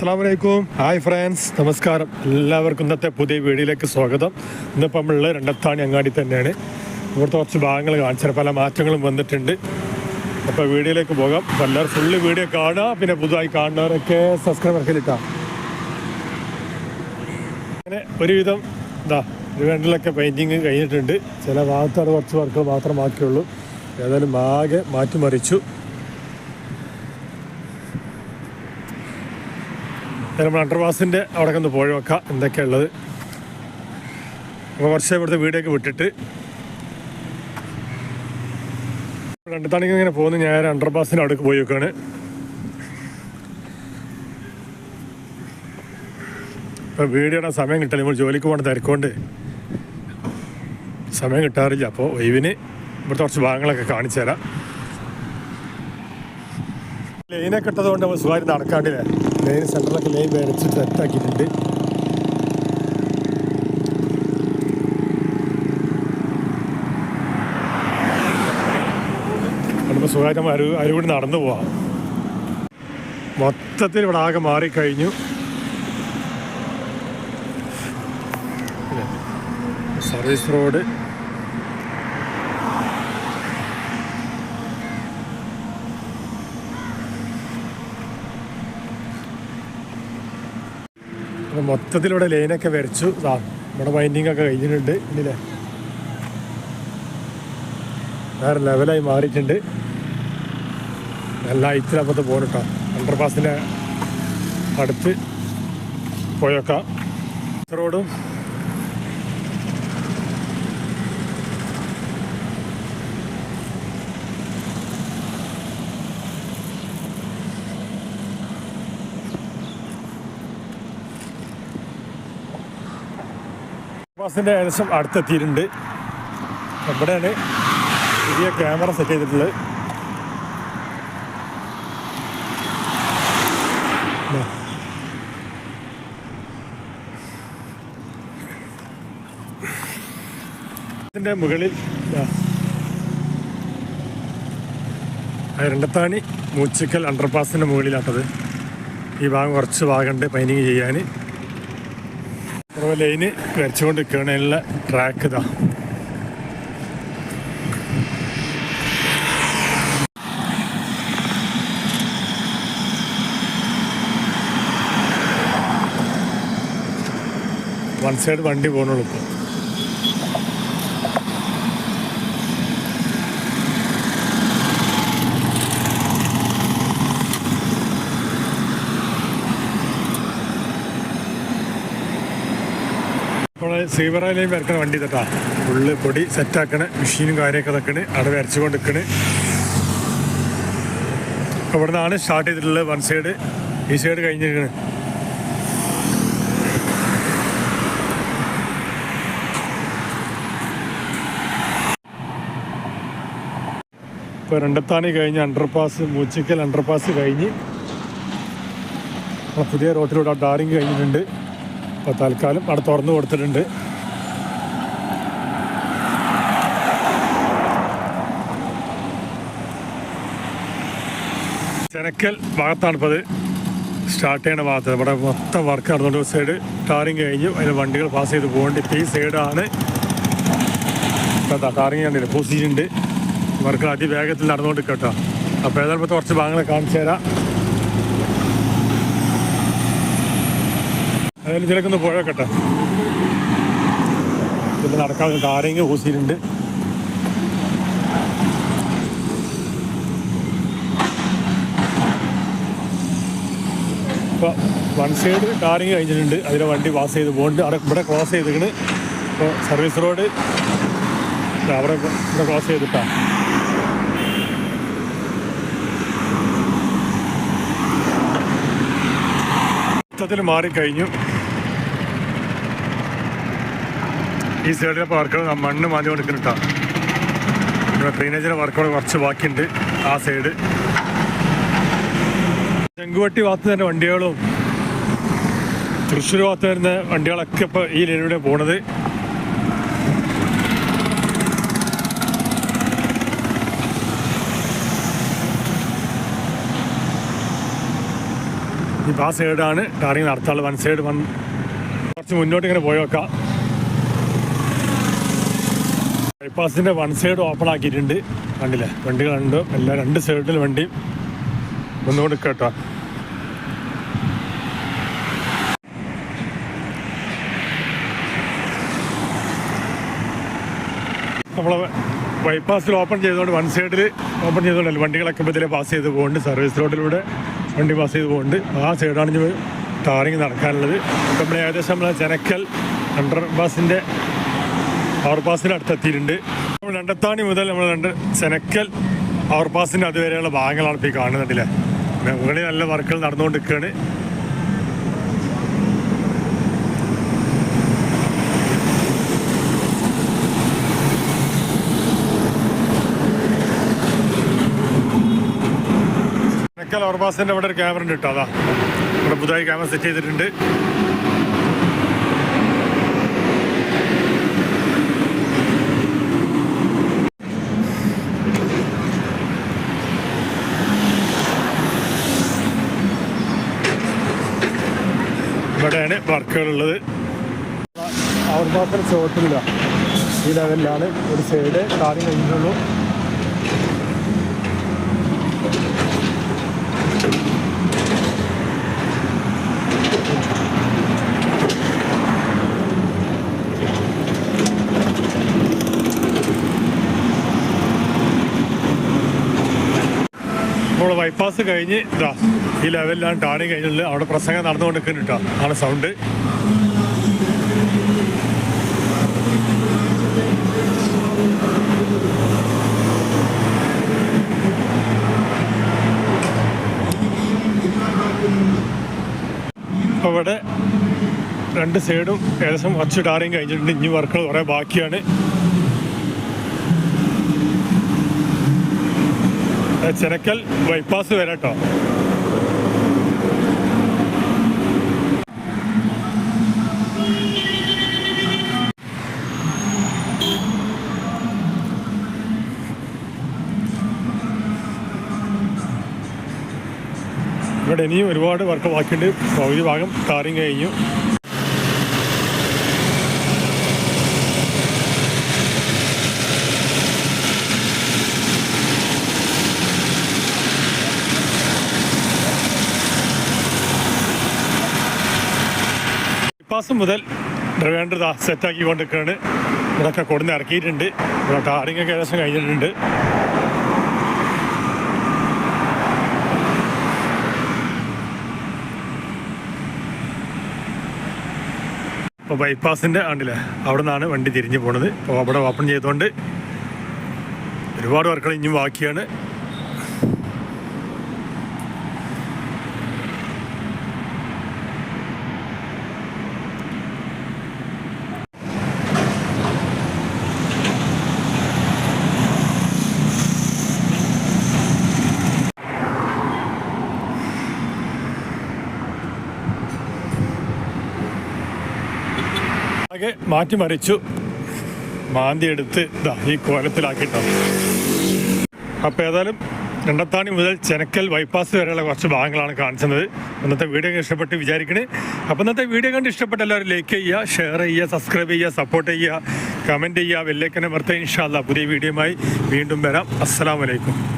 അസ്സാം വലൈക്കും hi friends നമസ്കാരം. എല്ലാവർക്കും ഇന്നത്തെ പുതിയ വീഡിയോയിലേക്ക് സ്വാഗതം. ഇന്നിപ്പോൾ നമ്മൾ രണ്ടത്താണി അങ്ങാടി തന്നെയാണ്. ഇവിടുത്തെ കുറച്ച് ഭാഗങ്ങൾ കാണിച്ചാൽ പല മാറ്റങ്ങളും വന്നിട്ടുണ്ട്. അപ്പോൾ വീഡിയോയിലേക്ക് പോകാം. അപ്പോൾ എല്ലാവരും ഫുള്ള് വീഡിയോ കാണുക. പിന്നെ പുതുതായി കാണുന്നവരൊക്കെ സബ്സ്ക്രൈബ് ഇട്ടാ അങ്ങനെ ഒരുവിധം ഇതാ വേണ്ടിലൊക്കെ പെയിന്റിങ് കഴിഞ്ഞിട്ടുണ്ട്. ചില ഭാഗത്താണ് കുറച്ച് വർക്ക് മാത്രം ബാക്കിയുള്ളൂ. ഏതായാലും ആകെ മാറ്റിമറിച്ചു. നമ്മൾ അണ്ടർവാസിന്റെ അവിടെ ഒന്ന് പോയി വെക്കാം എന്തൊക്കെയാണ് ഉള്ളത് അപ്പോൾ കുറച്ച് ഇവിടുത്തെ വീടൊക്കെ വിട്ടിട്ട്. രണ്ട് തണിക്ക് ഇങ്ങനെ പോകുന്നു ഞാൻ അണ്ടർപാസിന്റെ അവിടേക്ക് പോയി വെക്കുകയാണ് ഇപ്പം വീഡിയോയുടെ സമയം കിട്ടില്ല നമ്മൾ ജോലിക്ക് പോകണ തിരക്കൊണ്ട് സമയം കിട്ടാറില്ല അപ്പോൾ ഒഴിവിന് ഇവിടുത്തെ കുറച്ച് ഭാഗങ്ങളൊക്കെ കാണിച്ചു തരാം ലൈനൊക്കെ കിട്ടത് കൊണ്ട് നമ്മൾ സുഖമായി നടക്കാണ്ടില്ലേ. ലൈൻ സെന്ററിലൊക്കെ ലൈൻ വരച്ച് സെറ്റാക്കിയിട്ടുണ്ട് സുഖമായിട്ട് നമ്മൾ അരു അരുകൂടി നടന്നു പോവാം. മൊത്തത്തിൽ ഇവിടെ ആകെ മാറിക്കഴിഞ്ഞു. സർവീസ് റോഡ് ഇവിടെ ലൈനൊക്കെ വരച്ചു. ഇതാ നമ്മുടെ വൈൻഡിങ് ഒക്കെ കഴിഞ്ഞിട്ടുണ്ട്. ഇല്ലേ വേറെ ലെവലായി മാറിയിട്ടുണ്ട്. നല്ല ഐറ്റിലപ്പുറത്ത് പോകണം അണ്ടർപാസിന്റെ അടുത്ത് പോയേക്കാം. റോഡും ബസ്സിന്റെ ഏകദേശം അടുത്തെത്തിയിട്ടുണ്ട്. ഇവിടെയാണ് പുതിയ ക്യാമറ സെറ്റ് ചെയ്തിട്ടുള്ളത്. ഇതിന്റെ മുകളിൽ രണ്ടത്താണി മൂച്ചിക്കൽ അണ്ടർപാസിന്റെ മുകളിലാട്ടത്. ഈ ഭാഗം കുറച്ച് ഭാഗമുണ്ട് പൈനിങ് ചെയ്യാൻ അപ്പോൾ ലൈന് വരച്ചുകൊണ്ട് ട്രാക്ക് ഇതാ. വൺ സൈഡ് വണ്ടി പോകണുള്ളൂ ഇപ്പോൾ ഇപ്പോൾ സീവറയിലേയും വരക്കണ വണ്ടി തട്ടാ ഫുള്ള് പൊടി സെറ്റാക്കണ മെഷീനും കാര്യമൊക്കെ തക്കണ് അവിടെ വരച്ചു നിൽക്കണ് ഇവിടെ നിന്നാണ് സ്റ്റാർട്ട് ചെയ്തിട്ടുള്ളത് വൺ സൈഡ് ഈ സൈഡ് കഴിഞ്ഞിരിക്കണ്. ഇപ്പോൾ രണ്ടത്താണി കഴിഞ്ഞ് അണ്ടർപാസ് മൂച്ചിക്കൽ അണ്ടർപാസ് കഴിഞ്ഞ്. പുതിയ റോട്ടിലൂടെ ഡാറിങ് കഴിഞ്ഞിട്ടുണ്ട്. അപ്പോൾ തൽക്കാലം അവിടെ തുറന്നു കൊടുത്തിട്ടുണ്ട്. ചെനക്കൽ ഭാഗത്താണ് ഇപ്പോൾ അത് സ്റ്റാർട്ട് ചെയ്യുന്ന ഭാഗത്ത്. ഇവിടെ മൊത്തം വർക്ക് നടന്നുകൊണ്ട് സൈഡ് ടാറിങ് കഴിഞ്ഞു. അതിൽ വണ്ടികൾ പാസ് ചെയ്ത് പോകേണ്ടി. ഇപ്പോൾ ഈ സൈഡാണ് ടാറിങ് കണ്ടില്ല? പൂസിയിട്ടുണ്ട് വർക്ക് അതിവേഗത്തിൽ നടന്നുകൊണ്ട് കേട്ടോ അപ്പോൾ ഏതായാലും കുറച്ച് ഭാഗങ്ങൾ കാണിച്ചു തരാം. അതിൽ ചിലക്കുന്ന ഒന്ന് പോയേക്കട്ടെ. പിന്നെ നടക്കാൻ ടാറിങ് പൂസിയിട്ടുണ്ട് ഇപ്പോൾ വൺ സൈഡ് കാറിങ് കഴിഞ്ഞിട്ടുണ്ട്. അതിലെ വണ്ടി പാസ് ചെയ്ത് പോകുന്നുണ്ട് അവിടെ ഇവിടെ ക്രോസ് ചെയ്തിരിക്കണ്. ഇപ്പോൾ സർവീസ് റോഡ് അവിടെ ഇവിടെ ക്രോസ് ചെയ്തിട്ടാണ് മൊത്തത്തിൽ മാറിക്കഴിഞ്ഞു. ഈ സൈഡിലെ വർക്കുകൾ മണ്ണ് മാറ്റി കൊടുക്കുന്നുട്ടാ ഇവിടെ ഡ്രെയിനേജിലെ വർക്കുകൾ കുറച്ച് ബാക്കിയുണ്ട് ആ സൈഡ്. ചെങ്കുവട്ടി ഭാഗത്ത് തന്നെ വണ്ടികളും തൃശ്ശൂർ ഭാഗത്ത് വരുന്ന വണ്ടികളൊക്കെ ഇപ്പോൾ ഈ ലൈനിലൂടെ പോണത്. ഇപ്പം ആ സൈഡാണ് ടാറിങ് നടത്താനുള്ളത്. വൺ സൈഡ് വൺ കുറച്ച് മുന്നോട്ട് ഇങ്ങനെ പോയി വെക്കാം ബൈപ്പാസിന്റെ വൺ സൈഡ് ഓപ്പൺ ആക്കിയിട്ടുണ്ട്. കണ്ടില്ലേ? വണ്ടികളുണ്ട് എല്ലാ രണ്ട് സൈഡിൽ വണ്ടി. ഒന്നുകൊണ്ട് കേട്ടോ നമ്മൾ ബൈപ്പാസിൽ ഓപ്പൺ ചെയ്തുകൊണ്ട് വൺ സൈഡിൽ ഓപ്പൺ ചെയ്തുകൊണ്ട് വണ്ടികളൊക്കെ ഇതിലെ പാസ് ചെയ്ത് പോകുന്നുണ്ട് സർവീസ് റോഡിലൂടെ വണ്ടി പാസ് ചെയ്ത് പോകുന്നുണ്ട് ആ സൈഡാണ് ടാറിങ് നടക്കാനുള്ളത്. നമ്മുടെ ഏകദേശം നമ്മളെ ചെനക്കൽ അണ്ടർ പാസിന്റെ പവർ പാസിന്റെ അടുത്തെത്തിയിട്ടുണ്ട്. നമ്മൾ രണ്ടത്താണി മുതൽ നമ്മൾ രണ്ട് ചെനക്കൽ പവർ പാസിന്റെ അതുവരെയുള്ള ഭാഗങ്ങളാണ് ഇപ്പോൾ ഈ കാണുന്നുണ്ടല്ലേ മുകളിൽ നല്ല വർക്കുകൾ നടന്നുകൊണ്ടിരിക്കുകയാണ്. ചെനക്കൽ പവർ പാസിന്റെ അവിടെ ഒരു ക്യാമറ ഉണ്ട് കേട്ടോ അതാ. ഇവിടെ പുതുതായി ക്യാമറ സെറ്റ് ചെയ്തിട്ടുണ്ട്. ഇവിടെയാണ് വർക്കുകളുള്ളത്. അവർ മാത്രം ചോട്ടില്ല ഈ ലെവലിലാണ് ഒരു സൈഡ് കാര്യം കഴിഞ്ഞുള്ളൂ. നമ്മൾ ബൈപ്പാസ് കഴിഞ്ഞ് ഈ ലെവലിലാണ് ടാണി കഴിഞ്ഞുള്ളത് അവിടെ പ്രസംഗം നടന്നുകൊണ്ടിരിക്കുന്നുണ്ട് കേട്ടോ ആണ് സൗണ്ട് ഇവിടെ രണ്ട് സൈഡും ഏകദേശം കുറച്ച് ടാറിയും കഴിഞ്ഞിട്ടുണ്ട്. ഇനി വർക്കുകൾ കുറേ ബാക്കിയാണ്. ചെനക്കൽ ബൈപ്പാസ് വരെ കേട്ടോ ഇവിടെ ഇനിയും ഒരുപാട് വർക്ക് ബാക്കിയുണ്ട്. പകുതി ഭാഗം കാറിങ് കഴിഞ്ഞു. ബൈപ്പാസ് മുതൽ ഡ്രൈവേണ്ടർ സെറ്റാക്കി കൊണ്ടിരിക്കുകയാണ് ഇവിടെയൊക്കെ കൊടുന്ന് ഇറക്കിയിട്ടുണ്ട്. ഇവിടെ ടാറിങ് ഒക്കെ ഏകദേശം കഴിഞ്ഞിട്ടുണ്ട്. അപ്പോൾ ബൈപ്പാസിന്റെ ആണ്ടില്ലേ? അവിടെ നിന്നാണ് വണ്ടി തിരിഞ്ഞു പോണത്. അപ്പോൾ അവിടെ ഓപ്പൺ ചെയ്തുകൊണ്ട് ഒരുപാട് വർക്കുകൾ ഇനിയും ബാക്കിയാണ്. ആകെ മാറ്റിമറിച്ചു. മാന്തി എടുത്ത് ഇതാ ഈ കോലത്തിലാക്കിട്ടോ. അപ്പോൾ ഏതായാലും രണ്ടത്താണി മുതൽ ചെനക്കൽ ബൈപ്പാസ് വരെയുള്ള കുറച്ച് ഭാഗങ്ങളാണ് കാണിച്ചത്. ഇന്നത്തെ വീഡിയോ ഇഷ്ടപ്പെട്ട് വിചാരിക്കണേ. അപ്പോൾ ഇന്നത്തെ വീഡിയോ കണ്ട് ഇഷ്ടപ്പെട്ട എല്ലാവരും ലൈക്ക് ചെയ്യുക ഷെയർ ചെയ്യുക സബ്സ്ക്രൈബ് ചെയ്യുക സപ്പോർട്ട് ചെയ്യുക കമന്റ് ചെയ്യുക വെല്ലേക്കനെ വർത്ത ഇൻഷാല്ല പുതിയ വീഡിയോയുമായി വീണ്ടും വരാം. അസ്സാം വലൈക്കും